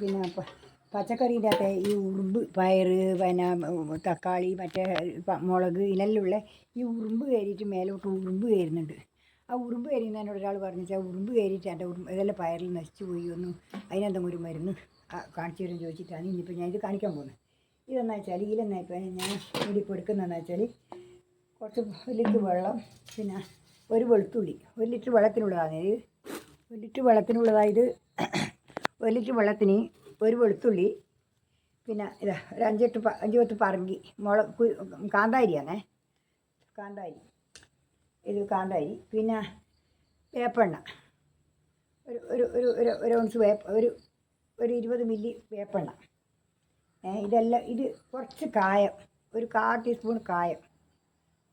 പിന്നെ പച്ചക്കറീന്റെ അകത്തെ ഈ ഉറുമ്പ് പയർ പിന്നെ തക്കാളി മറ്റേ മുളക് ഇതിനെല്ലാം ഈ ഉറുമ്പ് കയറിയിട്ട് മേലോട്ട് ഉറുമ്പ് കയറുന്നുണ്ട്. ആ ഉറുമ്പ് കയറിയെന്ന് ഒരാൾ പറഞ്ഞു വെച്ചാൽ ഉറുമ്പ് കയറിയിട്ട് എന്റെ ഉറുമ്പ് ഇതെല്ലാം പയറിൽ നശിച്ചു പോയി ഒന്ന് അതിനെന്തെങ്കിലും ഒരു മരുന്ന് കാണിച്ചു തരും ചോദിച്ചിട്ടാണ് ഇനിയിപ്പോൾ ഞാൻ ഇത് കാണിക്കാൻ പോകുന്നത്. ഇതെന്നാ വെച്ചാൽ ഇതിലെന്നാ ഇപ്പോൾ ഞാൻ ഇവിടെ കൊടുക്കുന്നതെന്ന് വെച്ചാൽ കുറച്ച് ഒരു ലിറ്റർ വെള്ളം പിന്നെ ഒരു വെളുത്തുള്ളി ഒരു ലിറ്റർ വെള്ളത്തിനുള്ളതാണ് ഒരു ലിറ്റർ വെള്ളത്തിനുള്ളതായത് ഒരു ലിറ്റർ വെള്ളത്തിന് ഒരു വെളുത്തുള്ളി പിന്നെ ഇതാ ഒരു അഞ്ചെട്ട് അഞ്ച് പത്ത് പറങ്കി മുളക് കാന്താരിയാണേ. കാന്താരി ഇത് കാന്താരി പിന്നെ വേപ്പെണ്ണ. ഒരു ഒരു ഒരു ഒരു ഒരു ഔൺസ് വേപ്പ ഒരു ഒരു ഇരുപത് മില്ലി വേപ്പെണ്ണ. ഇതെല്ലാം ഇത് കുറച്ച് കായം ഒരു കാ ടീസ്പൂൺ കായം.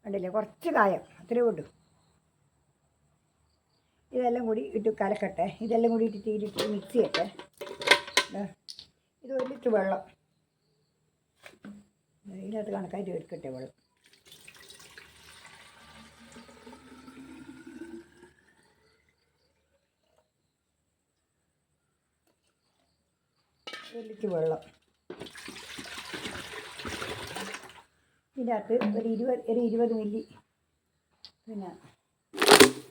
ഉണ്ടല്ലേ കുറച്ച് കായം അത്രേ ഉള്ളൂ. ഇതെല്ലാം കൂടി ഇട്ട് കലക്കട്ടെ. ഇതെല്ലാം കൂടി ഇട്ട് തീരിട്ട് മിക്സ് ചെയ്യട്ടെ. ഇത് ഒരു ലിറ്റർ വെള്ളം. ഇതിനകത്ത് കണക്കായിട്ട് എടുക്കട്ടെ വെള്ളം ഒരു ലിറ്റർ വെള്ളം. ഇതിനകത്ത് ഒരു ഇരുപത് ഒരു ഇരുപത് മില്ലി. പിന്നെ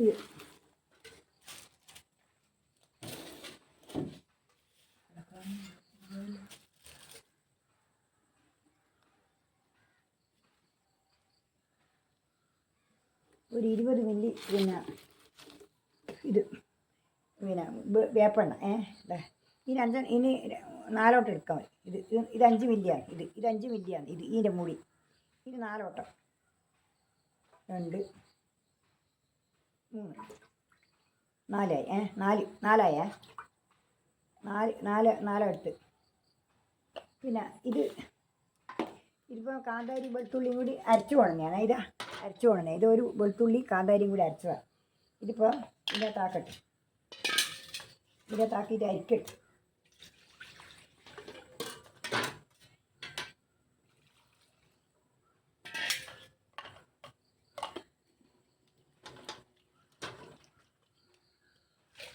ഇത് ഒരു ഇരുപത് മില്ലി പിന്നെ ഇത് പിന്നെ വേപ്പെണ്ണ ഏ. ഇനി അഞ്ച് ഇനി നാലോട്ടം എടുക്കാൻ മതി. ഇത് ഇത് അഞ്ച് മില്ലിയാണ്. ഇത് ഇത് അഞ്ച് മില്ലിയാണ്. ഇത് ഇതിന്റെ മുടി ഇത് നാലോട്ടം. രണ്ട്. മൂന്ന്. നാലായി ഏ നാല് നാലായ. നാല് നാല് നാലോ എടുത്ത് പിന്നെ ഇത് ഇതിപ്പോൾ കാന്താരി വെളുത്തുള്ളിയും കൂടി അരച്ചു ഞാൻ ഇതാ. അരച്ചു കൊണന്നെ ഇത് ഒരു വെളുത്തുള്ളി കാന്താരിയും കൂടി അരച്ചതാണ് ഇതിപ്പോൾ ഇതിനകത്താക്കട്ടെ. ഇതിനകത്താക്കിയിട്ട് അരിക്കട്ടെ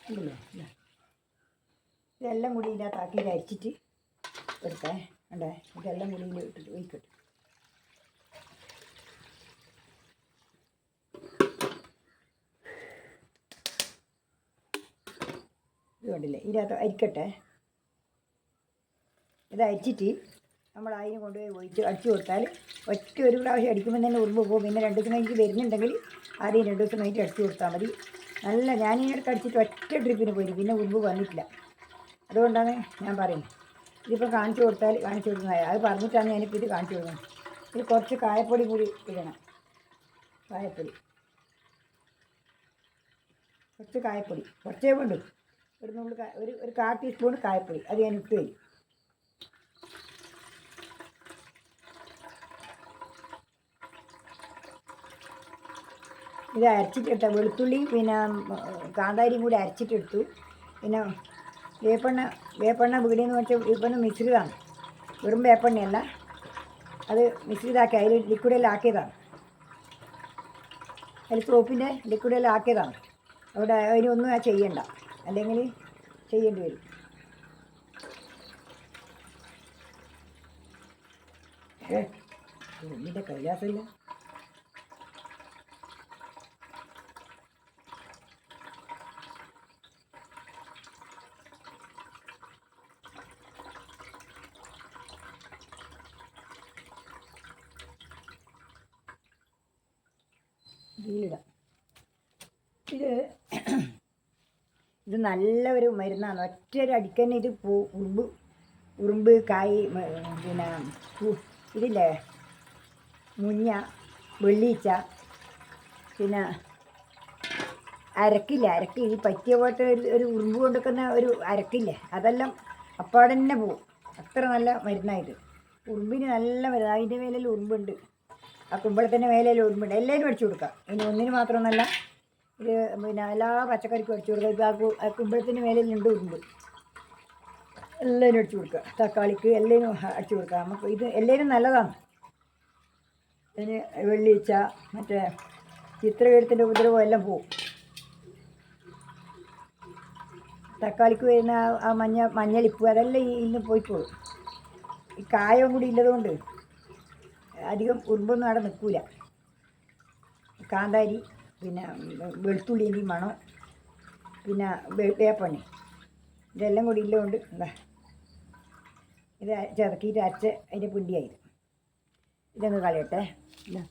ഉണ്ടല്ലോ ഇതാ. ഇതെല്ലാം കൂടി ഇതിനകത്താക്കിയിട്ട് അരിച്ചിട്ട് എടുത്തേ. ഉണ്ടേ ഇതെല്ലാം കൂടി ഇതിൽ ഇട്ടിട്ട് ഒഴിക്കട്ടെ. ഇത് കണ്ടില്ലേ ഇതിനകത്ത് അരിക്കട്ടെ. ഇത് അരിച്ചിട്ട് നമ്മൾ അതിന് കൊണ്ടുപോയി ഒഴിച്ച് അടിച്ചു കൊടുത്താൽ ഒറ്റ ഒരു പ്രാവശ്യം അടിക്കുമ്പോൾ തന്നെ ഉറുമ്പ് പോകും. പിന്നെ രണ്ട് ദിവസം കഴിഞ്ഞ് വരുന്നുണ്ടെങ്കിൽ ആദ്യം രണ്ട് ദിവസം കഴിഞ്ഞിട്ട് അടിച്ചു കൊടുത്താൽ മതി. നല്ല ഞാൻ ഞാനിടയ്ക്ക് അടിച്ചിട്ട് ഒറ്റ ട്രിപ്പിന് പോയി പിന്നെ ഉറുമ്പ് വന്നിട്ടില്ല. അതുകൊണ്ടാണ് ഞാൻ പറയുന്നത്. ഇതിപ്പോൾ കാണിച്ചു കൊടുത്താൽ കാണിച്ചു കൊടുക്കുന്നതായി അത് പറഞ്ഞിട്ടാണ് ഞാനിപ്പോൾ ഇത് കാണിച്ചു കൊടുക്കുന്നത്. ഇത് കുറച്ച് കായപ്പൊടി കൂടി ഇടണം. കായപ്പൊടി. കുറച്ച് കായപ്പൊടി. കുറച്ചേ വേണ്ടു ഒരു നുള്ളി ഒരു ഒരു കാ ടീസ്പൂൺ കായപ്പൊടി. അത് ഞാൻ ഇട്ട് തരും. ഇത് അരച്ചിട്ടെടുത്ത വെളുത്തുള്ളി പിന്നെ കാന്താരിയും കൂടി അരച്ചിട്ടെടുത്തു. പിന്നെ വേപ്പെണ്ണ വേപ്പെണ്ണ വീടിയെന്ന് വെച്ചാൽ വേപ്പെണ്ണ മിശ്രിതാണ് വെറും വേപ്പെണ്ണയല്ല. അത് മിശ്രിതാക്കി അതിൽ ലിക്വിഡെല്ലാം ആക്കിയതാണ്. അതിൽ സോപ്പിന്റെ ലിക്വിഡെല്ലാം ആക്കിയതാണ്. അവിടെ അതിനൊന്നും ചെയ്യണ്ട. അല്ലെങ്കിൽ ചെയ്യേണ്ടി വരും. ഏ ഇതിന്റെ കൈലാസമില്ല ഇതിലിടാം ഇത് ഇത് നല്ല ഒരു മരുന്നാണ്. ഒറ്റ ഒരു അടിക്കന്നെ ഇത് പൂ ഉറുമ്പ് ഉറുമ്പ് കായ് പിന്നെ പൂ- ഇതില്ലേ? മുഞ്ഞ വെള്ളീച്ച പിന്നെ അരക്കില്ല? അരക്ക് ഈ പറ്റിയ പോലത്തെ ഒരു ഒരു ഉറുമ്പ് കൊണ്ടുക്കുന്ന ഒരു അരക്കില്ല? അതെല്ലാം അപ്പാടെ തന്നെ പോവും. അത്ര നല്ല മരുന്നായിട്ട് ഉറുമ്പിന് നല്ല മരുന്ന്. അതിന്റെ മേലിൽ ഉറുമ്പുണ്ട്. ആ കുമ്പളത്തിന്റെ മേലിൽ ഉറുമ്പുണ്ട്. എല്ലാവരും അടിച്ചു കൊടുക്കാം. ഇനി ഒന്നിന് മാത്രമൊന്നല്ല ഇത് പിന്നെ എല്ലാ പച്ചക്കറിക്കും അടിച്ചു കൊടുക്കുക. ഇപ്പോൾ ആ കു- ആ കുമ്പളത്തിന്റെ മേലിലുണ്ട് ഉറുമ്പ് എല്ലാവരും അടിച്ചു കൊടുക്കുക. തക്കാളിക്ക് എല്ലാവരും അടിച്ചു കൊടുക്കുക. നമുക്ക് ഇത് എല്ലാവരും നല്ലതാണ്. അതിന് വെള്ളിച്ച മറ്റേ ചിത്രകീടത്തിന്റെ ഉപദ്രവം എല്ലാം പോവും. തക്കാളിക്ക് വരുന്ന ആ- മഞ്ഞ മഞ്ഞളിപ്പ് അതെല്ലാം ഈ ഇന്ന് പോയിക്കോളും. ഈ കായം കൂടി ഇല്ലതുകൊണ്ട് അധികം ഉറുമ്പൊന്നും അവിടെ നിൽക്കൂല. കാന്താരി പിന്നെ വെളുത്തുള്ളിന്റെയും മണം പിന്നെ വേ- വേപ്പണ്ണി ഇതെല്ലാം കൂടി ഇല്ലതുകൊണ്ട് എന്താ ഇത് ചിറക്കിയിട്ട് അരച്ച് അതിന്റെ പിണ്ടിയായി ഇതങ്ങ് കളയട്ടെ. ഇതാ.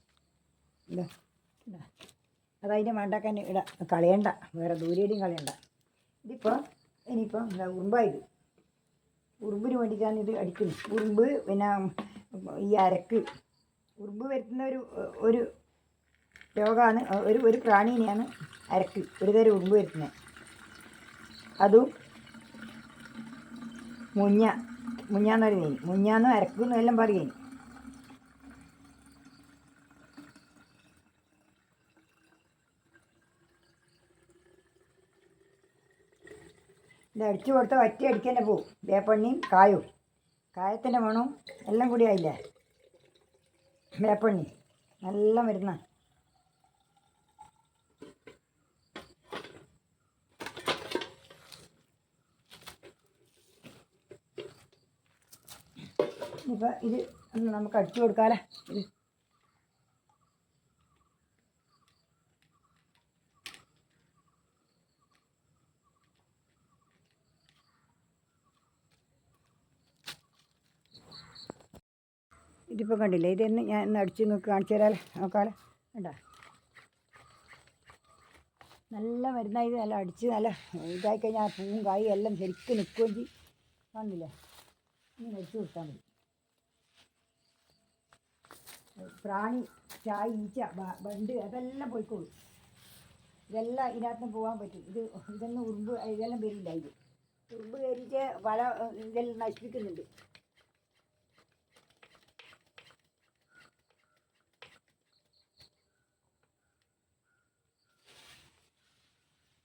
ഇതാ. ഇതാ. മണ്ടാക്കാൻ ഇട. കളയണ്ട. വേറെ ദൂരേടിയും കളയണ്ട. ഇതിപ്പോൾ ഇനിയിപ്പോൾ എന്താ ഉറുമ്പായത്. ഉറുമ്പിന് വേണ്ടിയിട്ടാണ് ഇത് അടിക്കുന്നത്. ഉറുമ്പ് പിന്നെ ഈ അരക്ക്. ഉറുമ്പ് വരുത്തുന്ന ഒരു ഒരു രോഗമാണ്. ഒരു ഒരു പ്രാണീനെയാണ് അരക്ക്. ഒരു തരം ഉമ്പ് വരുത്തുന്നത് അതും മുഞ്ഞ മുഞ്ഞാന്ന് പറയുന്നത് മുഞ്ഞാന്ന് അരക്കുന്നു എല്ലാം പറയും ഇത് അടിച്ചു കൊടുത്ത വറ്റി അടിക്കന്നെ പോവും. വേപ്പണ്ണിയും കായും. കായത്തിന്റെ മണവും എല്ലാം കൂടി ആയില്ലേ? വേപ്പണ്ണി. നല്ല മരുന്ന. ഇപ്പം ഇത് ഒന്ന് നമുക്ക് അടിച്ചു കൊടുക്കാമല്ലേ ഇത്. ഇതിപ്പോൾ കണ്ടില്ലേ? തന്നെ ഞാൻ ഒന്ന് അടിച്ച് നോക്കി കാണിച്ചു തരാമല്ലേ നോക്കാമല്ലേ കണ്ടാ? നല്ല മരുന്നായി നല്ല അടിച്ച് നല്ല ഇതായി കഴിഞ്ഞാൽ പൂവും കായും എല്ലാം ശരിക്കും നിൽക്കുകയും ചെയ്യും കാണുന്നില്ലേ ഇങ്ങനെ അടിച്ചു കൊടുത്താൽ മതി. പ്രാണി ചായ ഈച്ച ബണ്ട് അതെല്ലാം പോയിക്കോളും. ഇതെല്ലാം ഇതിനകത്ത് പോകാൻ പറ്റും. ഇത് ഇതൊന്നും ഉറുമ്പ് ഇതെല്ലാം വരില്ല ഇത്. ഉറുമ്പ് കയറിയിട്ട് പല ഇതെല്ലാം നശിപ്പിക്കുന്നുണ്ട്.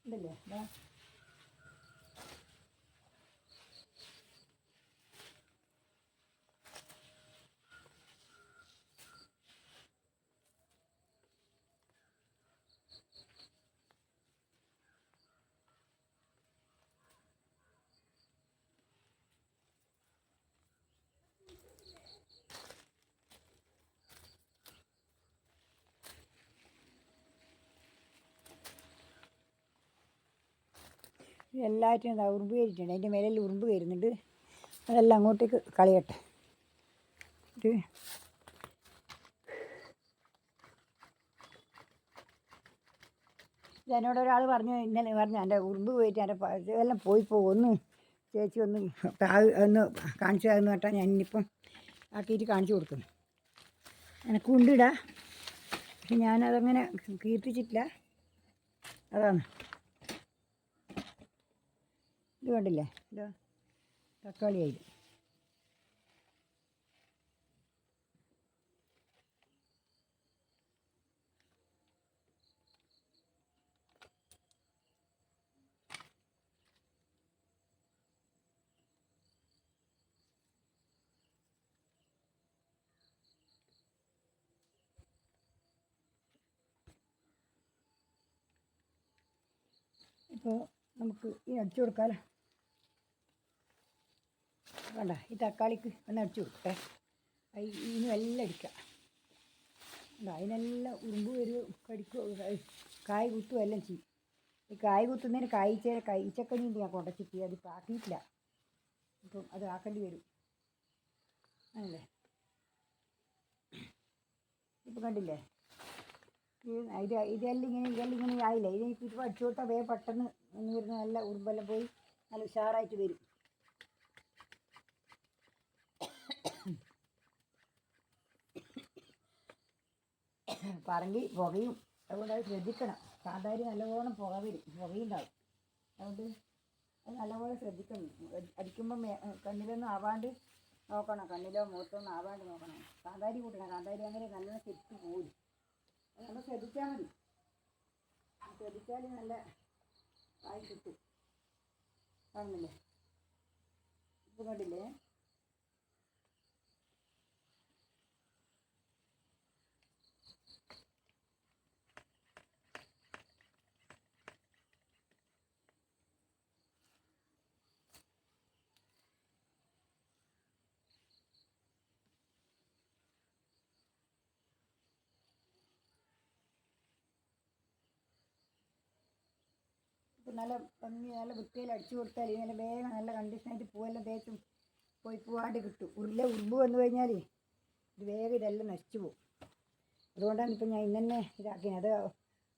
ഉണ്ടല്ലേ എല്ലാറ്റിനും ഉറുമ്പ് കയറിയിട്ടുണ്ട് അതിന്റെ മേലിൽ ഉറുമ്പ് കയറുന്നുണ്ട്. അതെല്ലാം അങ്ങോട്ടേക്ക് കളയട്ടെ. ഇത് എന്നോട് ഒരാൾ പറഞ്ഞു ഇന്നലെ പറഞ്ഞു എന്റെ ഉറുമ്പ് പോയിട്ട് എന്റെ എല്ലാം പോയി പോകും ചേച്ചി ഒന്ന് ഒന്ന് കാണിച്ചു തരാമെന്ന് കേട്ടാ ഞാൻ ഇനിയിപ്പം ആക്കിയിട്ട് കാണിച്ചു കൊടുക്കുന്നു എനിക്ക് ഉണ്ടിടാ. പക്ഷെ ഞാനതങ്ങനെ കീർത്തിച്ചിട്ടില്ല. അതാണ്. ഇത് കണ്ടില്ലേ? ഇത്. തക്കാളി ആയി ഇപ്പോൾ നമുക്ക് ഈ അടിച്ചു കൊടുക്കാമല്ലോ വേണ്ട ഈ തക്കാളിക്ക് ഒന്ന് അടിച്ചു കൊടുക്കട്ടെ. അത് ഇതിനും എല്ലാം അടിക്കാം. അതിനെല്ലാം ഉറുമ്പ് വരും കടിക്കുക കായ് കുത്തും എല്ലാം ചെയ്യും. ഈ കായ് കുത്തുന്നതിന് കായ്ച്ച കായ്ച്ചക്കഞ്ഞി ഞാൻ കൊണ്ടച്ചിട്ട് ഇപ്പോൾ ആക്കിയിട്ടില്ല. അപ്പം അത് ആക്കേണ്ടി വരും. ആണല്ലേ? ഇപ്പം കണ്ടില്ലേ? ഇത് ഇത് ഇതെല്ലാം ഇങ്ങനെ ഇതെല്ലാം ഇങ്ങനെ ആയില്ലേ? ഇതിപ്പോൾ അടിച്ചു കൊടുത്താൽ വേഗം പെട്ടെന്ന് വരുന്ന നല്ല ഉറുമ്പെല്ലാം പോയി നല്ല ഉഷാറായിട്ട് വരും. പറങ്കി പുകയും അതുകൊണ്ട് അത് ശ്രദ്ധിക്കണം. കാന്താരി നല്ലവണ്ണം പുക വരും പുകയുണ്ടാവും. അതുകൊണ്ട് അത് നല്ലപോലെ ശ്രദ്ധിക്കണം. അടിക്കുമ്പോൾ അടിക്കുമ്പം കണ്ണിലൊന്നും ആവാണ്ട് നോക്കണം. കണ്ണിലോ മുഖത്തൊന്നും ആവാണ്ട് നോക്കണം. കാന്താരി കൂട്ടണം കാന്താരി അങ്ങനെ നല്ലോണം ചെരിച്ചു പോരും. നമ്മൾ ശ്രദ്ധിച്ചാൽ മതി. ശ്രദ്ധിച്ചാൽ നല്ല കായ് കിട്ടും. കാണുന്നില്ലേ? ഇപ്പം കണ്ടില്ലേ? നല്ല ഭംഗി നല്ല വൃത്തിയിൽ അടിച്ചു കൊടുത്താൽ ഇങ്ങനെ വേഗം നല്ല കണ്ടീഷനായിട്ട് പൂവെല്ലാം തേച്ചും പോയി പൂവാണ്ട് കിട്ടും. ഉരുള ഉറുമ്പ് വന്നു കഴിഞ്ഞാൽ ഇത് വേഗം ഇതെല്ലാം നശിച്ചു പോകും. അതുകൊണ്ടാണ് ഇപ്പം ഞാൻ ഇന്നെ ഇതാക്കിയത്. അത്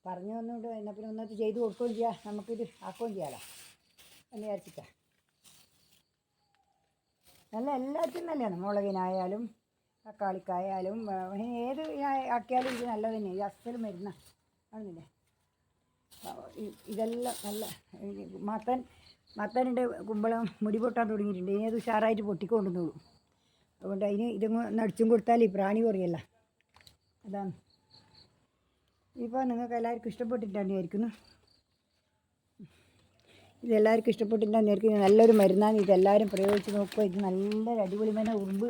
പറഞ്ഞു വന്നുകൊണ്ട് എന്നാൽ പിന്നെ ഒന്നത് ചെയ്ത് കൊടുക്കുകയും ചെയ്യാം. നമുക്കിത് ആക്കുകയും ചെയ്യാമല്ലോ എന്ന് വിചാരിച്ചിട്ടാണ് നല്ല എല്ലാത്തിനും നല്ലതാണ്. മുളകിനായാലും തക്കാളിക്കായാലും ഏത് ആക്കിയാലും ഇത് നല്ലത് തന്നെ ഈ അസൽ വരുന്ന ആണെന്നില്ലേ ഇതെല്ലാം നല്ല മത്തൻ മത്തനുണ്ട് കുമ്പളം മുടി പൊട്ടാൻ തുടങ്ങിയിട്ടുണ്ട്. ഇനി അത് ഉഷാറായിട്ട് പൊട്ടിക്കൊണ്ടുവന്നോളൂ അതുകൊണ്ട് അതിന് ഇതൊന്ന് നടിച്ചും കൊടുത്താൽ ഈ പ്രാണി കുറയല്ല. അതാണ്. ഇപ്പോൾ നിങ്ങൾക്ക് എല്ലാവർക്കും ഇഷ്ടപ്പെട്ടിട്ടാണ് വിചാരിക്കുന്നു. ഇതെല്ലാവർക്കും ഇഷ്ടപ്പെട്ടിട്ടാണ് വിചാരിക്കുന്നു. നല്ലൊരു മരുന്നാണ്. ഇതെല്ലാവരും പ്രയോഗിച്ച് നോക്കുക. ഇത് നല്ല അടിപൊളി മരുന്ന് ഉറുമ്പ്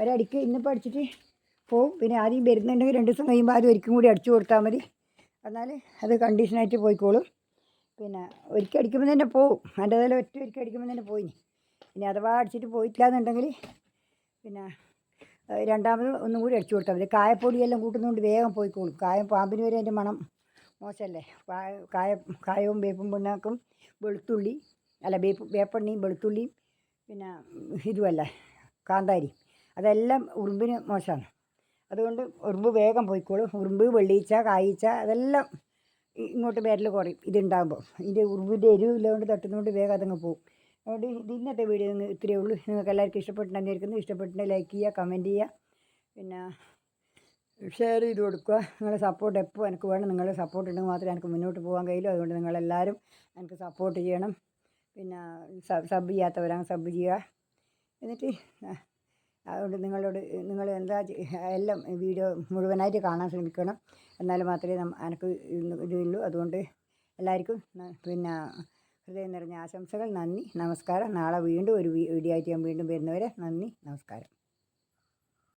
ഒരടിക്ക് ഇന്നിപ്പോൾ അടിച്ചിട്ട് പോവും. പിന്നെ ആദ്യം വരുന്നുണ്ടെങ്കിൽ രണ്ട് ദിവസം കഴിയുമ്പോൾ ആദ്യം ഒരിക്കും കൂടി അടിച്ചു കൊടുത്താൽ മതി. എന്നാൽ അത് കണ്ടീഷനായിട്ട് പോയിക്കോളും. പിന്നെ ഒരിക്കൽ അടിക്കുമ്പോൾ തന്നെ പോവും. എന്റെ അതിൽ ഒറ്റ ഒരിക്കൽ അടിക്കുമ്പോൾ തന്നെ പോയി ഇനി അഥവാ അടിച്ചിട്ട് പോയിട്ടില്ല എന്നുണ്ടെങ്കിൽ പിന്നെ രണ്ടാമത് ഒന്നും കൂടി അടിച്ചു കൊടുത്താൽ മതി. കായപ്പൊടിയെല്ലാം കൂട്ടുന്നതുകൊണ്ട് വേഗം പോയിക്കോളും. കായം പാമ്പിന് വരെ അതിന്റെ മണം മോശമല്ലേ കായ കായ കായവും വേപ്പും പിണ്ണാക്കും വെളുത്തുള്ളി അല്ല വേപ്പ് വേപ്പെണ്ണയും വെളുത്തുള്ളിയും പിന്നെ ഇതുമല്ല കാന്താരി അതെല്ലാം ഉറുമ്പിന് മോശമാണ് അതുകൊണ്ട് ഉറുമ്പ് വേഗം പോയിക്കോളും. ഉറുമ്പ് വെള്ളീച്ച കായീച്ച അതെല്ലാം ഇങ്ങോട്ട് വരൽ കുറയും. ഇതുണ്ടാകുമ്പോൾ ഇതിന്റെ ഉറുമ്പിന്റെ എരിവില്ലാണ്ട് തട്ടുന്നതുകൊണ്ട് വേഗം അതങ്ങ് പോകും അതുകൊണ്ട് ഇത് ഇന്നത്തെ വീഡിയോ ഇത്രയേ ഉള്ളൂ. നിങ്ങൾക്ക് എല്ലാവർക്കും ഇഷ്ടപ്പെട്ടിട്ടുണ്ടെന്ന് വിചാരിക്കുന്നു ഇഷ്ടപ്പെട്ടിട്ടുണ്ടെങ്കിൽ ലൈക്ക് ചെയ്യുക കമന്റ് ചെയ്യുക. പിന്നെ ഷെയർ ചെയ്ത് കൊടുക്കുക. നിങ്ങളുടെ സപ്പോർട്ട് എപ്പോൾ എനിക്ക് വേണം നിങ്ങളുടെ സപ്പോർട്ട് ഉണ്ടെങ്കിൽ മാത്രമേ എനിക്ക് മുന്നോട്ട് പോകാൻ കഴിയൂ അതുകൊണ്ട് നിങ്ങളെല്ലാവരും എനിക്ക് സപ്പോർട്ട് ചെയ്യണം. പിന്നെ സബ് ചെയ്യാത്തവരാണ് സബ് ചെയ്യുക. എന്നിട്ട് അതുകൊണ്ട് നിങ്ങളോട് നിങ്ങൾ എന്താ എല്ലാം വീഡിയോ മുഴുവനായിട്ട് കാണാൻ ശ്രമിക്കണം. എന്നാൽ മാത്രമേ എനിക്ക് ഇതുള്ളൂ അതുകൊണ്ട് എല്ലാവർക്കും പിന്നെ ഹൃദയം നിറഞ്ഞ ആശംസകൾ. നന്ദി. നമസ്കാരം. നാളെ വീണ്ടും ഒരു വീഡിയോ ആയിട്ട് ഞാൻ വീണ്ടും വരുന്നവരെ നന്ദി. നമസ്കാരം.